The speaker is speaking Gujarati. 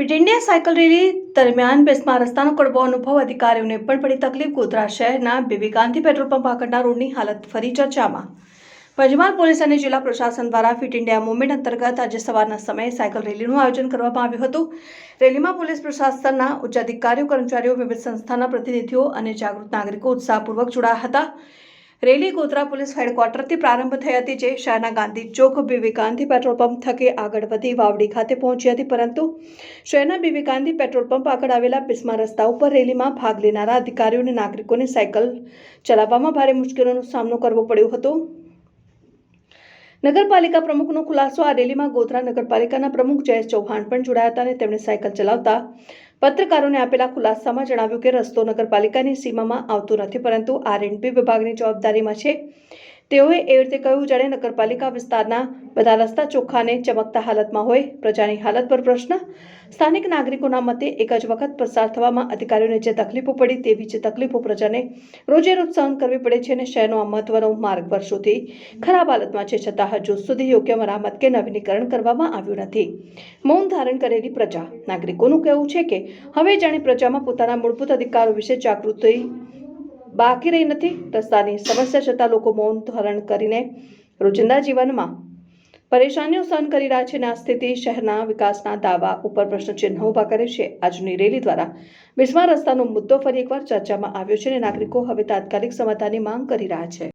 ફિટ ઇન્ડિયા સાયકલ રેલી દરમિયાન બસમાં રસ્તાનો કડવો અનુભવ અધિકારીઓને પણ પડી તકલીફ ગોધરા શહેરના બીબી ગાંધી પેટ્રોલ પંપ આગળના રોડની હાલત ફરી ચર્ચામાં પંચમહાલ પોલીસ અને જિલ્લા પ્રશાસન દ્વારા ફિટ ઇન્ડિયા મુવમેન્ટ અંતર્ગત આજે સવારના સમયે સાયકલ રેલીનું આયોજન કરવામાં આવ્યું હતું રેલીમાં પોલીસ પ્રશાસનના ઉચ્ચ અધિકારીઓ કર્મચારીઓ વિવિધ સંસ્થાના પ્રતિનિધિઓ અને જાગૃત નાગરિકો ઉત્સાહપૂર્વક જોડાયા હતા રેલી ગોધરા પોલીસ હેડક્વાર્ટરથી પ્રારંભ થઈ હતી, જે શહેરના Gandhi Chowk B V Gandhi petrol pump થકી આગળ વધી વાવડી ખાતે પહોંચી હતી. પરંતુ શહેરના બીવી ગાંધી પેટ્રોલ પંપ આગળ આવેલા બિસ્મા રસ્તા ઉપર રેલીમાં ભાગ લેનારા અધિકારીઓ અને નાગરિકોને સાયકલ ચલાવવામાં ભારે મુશ્કેલીનો સામનો કરવો પડ્યો હતો. નગરપાલિકા પ્રમુખનો ખુલાસો આ રેલીમાં ગોધરા નગરપાલિકાના પ્રમુખ જયેશ ચૌહાણ પણ જોડાયા હતા અને તેમણે સાયકલ ચલાવતા પત્રકારોને આપેલા ખુલાસામાં જણાવ્યું કે રસ્તો નગરપાલિકાની સીમામાં આવતો નથી, પરંતુ આર આરએનબી વિભાગની જવાબદારીમાં છે. તેઓએ એ રીતે કહ્યું, જાણે નગરપાલિકા વિસ્તારના બધા રસ્તા ચોખ્ખાને ચમકતા હાલતમાં હોય. પ્રજાની હાલત પર પ્રશ્ન. સ્થાનિક નાગરિકોના મતે એક જ વખત પસાર થવામાં અધિકારીઓને જે તકલીફો પડી તેવી જ તકલીફો પ્રજાને રોજે રોજ સહન કરવી પડે છે અને શહેરનો આ મહત્વનો માર્ગ વર્ષોથી ખરાબ હાલતમાં છે. છતાં હજુ સુધી યોગ્ય મરામત કે નવીનીકરણ કરવામાં આવ્યું નથી. મૌન ધારણ કરેલી પ્રજા. નાગરિકોનું કહેવું છે કે હવે જાણે પ્રજામાં પોતાના મૂળભૂત અધિકારો વિશે જાગૃતિ બાકી રહી નથી રસ્તાની સમસ્યા છતાં લોકો મૌન ધારણ કરીને રોજિંદા જીવનમાં પરેશાનીઓ સહન કરી રહ્યા છે અને આ સ્થિતિ શહેરના વિકાસના દાવા ઉપર પ્રશ્નચિહ્ન ઊભા કરે છે. આજની રેલી દ્વારા બિસ્મા રસ્તાનો મુદ્દો ફરી એકવાર ચર્ચામાં આવ્યો છે અને નાગરિકો હવે તાત્કાલિક સમાધાનની માંગ કરી રહ્યા છે.